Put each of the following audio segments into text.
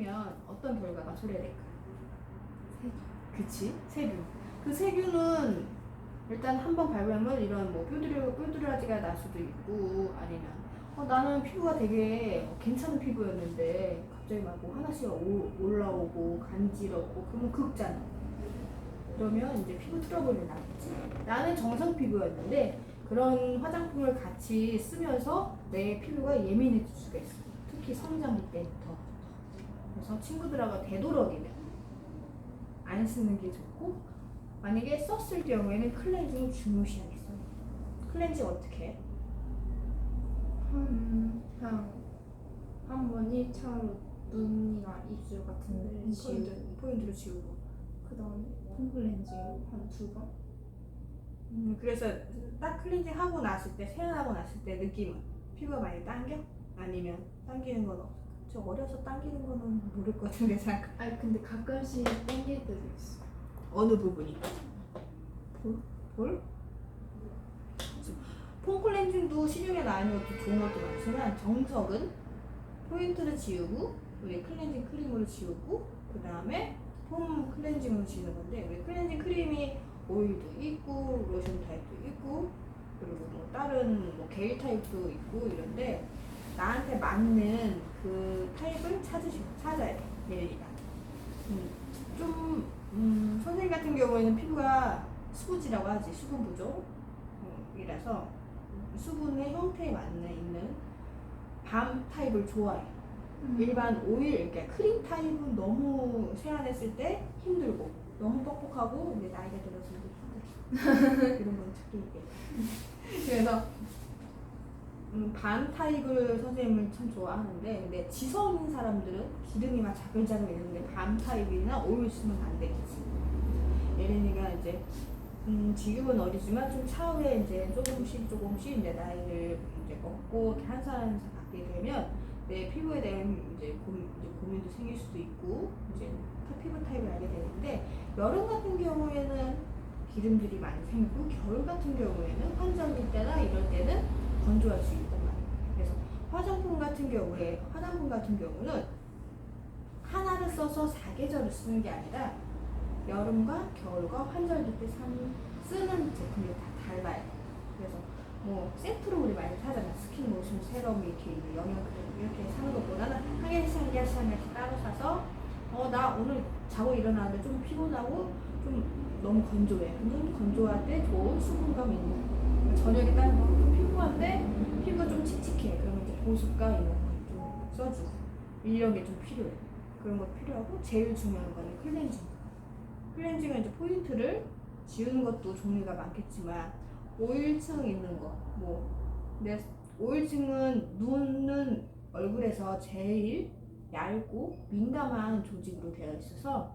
하면 어떤 결과가 초래될까? 그치? 세균. 그 세균은 일단 한번 발견하면 이런 뭐 뾰드려, 뾰드라지가 날 수도 있고 아니면 어, 나는 피부가 되게 괜찮은 피부였는데 갑자기 막 뭐 하나씩 오- 올라오고 간지럽고 그러면 극잖아. 그러면 이제 피부 트러블이 나겠지. 나는 정상 피부였는데 그런 화장품을 같이 쓰면서 내 피부가 예민해질 수가 있어. 특히 성장기 때부터. 그래서 친구들하고 되도록이면 안 쓰는 게 좋고 만약에 썼을 경우에는 클렌징 중요시하게 써요. 클렌징 어떻게 해? 한, 그냥 한번 1차로 눈이나 입술 같은 데 지우고 포인트, 포인트로 지우고. 그 다음에 폼클렌징 한 두 번? 음, 그래서 딱 클렌징 하고 났을 때, 세안하고 났을 때 느낌은 피부가 많이 당겨? 아니면 당기는 건 없어? 저 어려서 당기는 거는 모를 것 같은데 생각. 아니 근데 가끔씩 땡길 때도 있어 어느 부분이? 볼? 볼? 폼 클렌징도 시중에 나있는 것도 좋은 것도 많지만 정석은 포인트를 지우고 우리 클렌징 크림으로 지우고 그 다음에 폼 클렌징으로 지우는 건데 우리 클렌징 크림이 오일도 있고 로션 타입도 있고 그리고 뭐 다른 뭐 게일 타입도 있고 이런데 나한테 맞는 그 타입을 찾으시 찾아야 돼 예리가 음, 좀 음, 선생님 같은 경우에는 피부가 수부지라고 하지 수분 부족이라서 수분의 형태에 맞는 있는 밤 타입을 좋아해. 일반 오일, 그러니까 크림 타입은 너무 세안했을 때 힘들고 너무 뻑뻑하고 이제 나이가 들어서 힘들어. 이런 건 특히 이게. 그래서 음, 반 타입을 선생님은 참 좋아하는데 근데 지성인 사람들은 기름이 막 자글자글 있는데 반 타입이나 오일 쓰면 안 되겠지. 예린이가 이제 음, 지금은 어리지만 좀 차후에 이제 조금씩 조금씩 이제 나이를 이제 먹고 한 살 한 살 갖게 되면 내 피부에 대한 이제 고민, 고민도 생길 수도 있고 이제 타- 피부 타입을 알게 되는데 여름 같은 경우에는 기름들이 많이 생기고 겨울 같은 경우에는 환절기 때나 이럴 때는 건조할 수 있단 말이에요. 그래서 화장품 같은 경우에 화장품 같은 경우는 하나를 써서 사계절을 쓰는 게 아니라 여름과 겨울과 환절기 때 쓰는 제품이 다 달라요. 그래서 뭐 세트로 우리 많이 사잖아. 스킨 로션, 세럼 이렇게 있는 영양 크림 이렇게 사는 것보다는 한 개씩 한 개씩 한 개씩 따로 사서 어 나 오늘 자고 일어나는데 좀 피곤하고 좀 너무 건조해. 눈 건조할 때 좋은 수분감 있는 저녁에 따는 거 피곤한데 피부가 좀 칙칙해. 그러면 이제 보습가 이런 거좀 써주고 게좀 필요해. 그런 거 필요하고 제일 중요한 거는 클렌징. 클렌징은 이제 포인트를 지우는 것도 종류가 많겠지만 오일층 있는 거, 뭐, 내 오일층은 눈은 얼굴에서 제일 얇고 민감한 조직으로 되어 있어서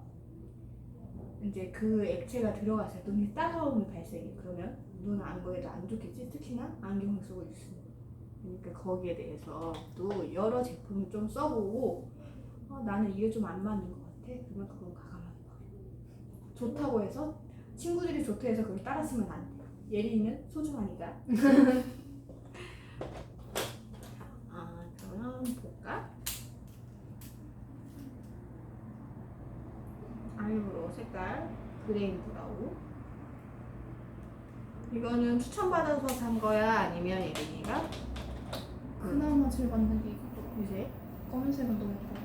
이제 그 액체가 들어가서 눈이 따가움이 발생해. 그러면 눈 안보에도 안 좋겠지. 특히나 안경 쓰고 있으면. 그러니까 거기에 대해서 또 여러 제품을 좀 써보고 어, 나는 이게 좀 안 맞는 것 같아. 그러면 그건 가감하는 거야. 좋다고 해서 친구들이 좋다 해서 그걸 따라 쓰면 안 돼. 예리는 소중하니까. 아, 그러면 볼까? 아이브로우 색깔 그레인 브라우. 이거는 추천받아서 산 거야? 아니면 예린이가? 그나마 제일 맞는 게 이거 유세? 검은색은 너무 좋아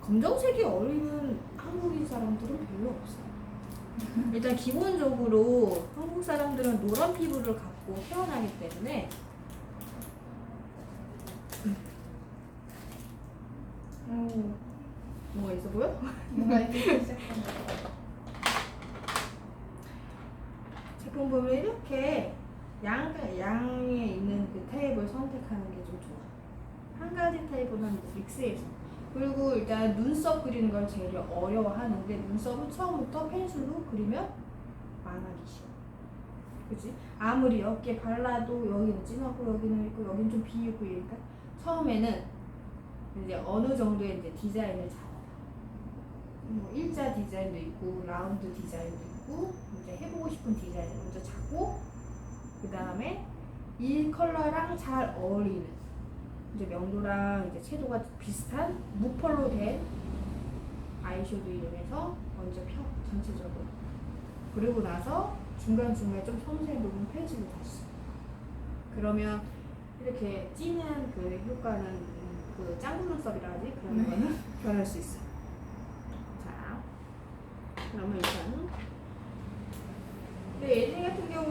검정색이 어울리는 한국인 사람들은 별로 없어요. 일단 기본적으로 한국 사람들은 노란 피부를 갖고 태어나기 때문에 오 뭐가 있어 보여? 뭔가 이렇게 시작하는 거 제품 보면 이렇게 양, 양에 있는 그 타입을 선택하는 게 좀 좋아. 한 가지 타입보다는 믹스해서. 그리고 일단 눈썹 그리는 걸 제일 어려워하는데 눈썹은 처음부터 펜슬로 그리면 망하기 쉬워. 그치? 아무리 어깨 발라도 여기는 진하고 여기는 있고 여기는 좀 비우고 이러니까 처음에는 이제 어느 정도의 이제 디자인을 잡아. 뭐 일자 디자인도 있고 라운드 디자인도 있고 이제 해보고 싶은 디자인을 먼저 잡고 그 다음에 이 컬러랑 잘 어울리는 이제 명도랑 이제 채도가 비슷한 무펄로 된 아이섀도우 이용해서 먼저 펴 전체적으로 그리고 나서 중간 중간에 좀 섬세한 부분 펴주고 다시 그러면 이렇게 찌는 그 효과는 음, 그 짱구 눈썹이라 하지 그런 네. 거는 변할 수 있어. 자, 그러면 일단 근데 예진 같은 경우에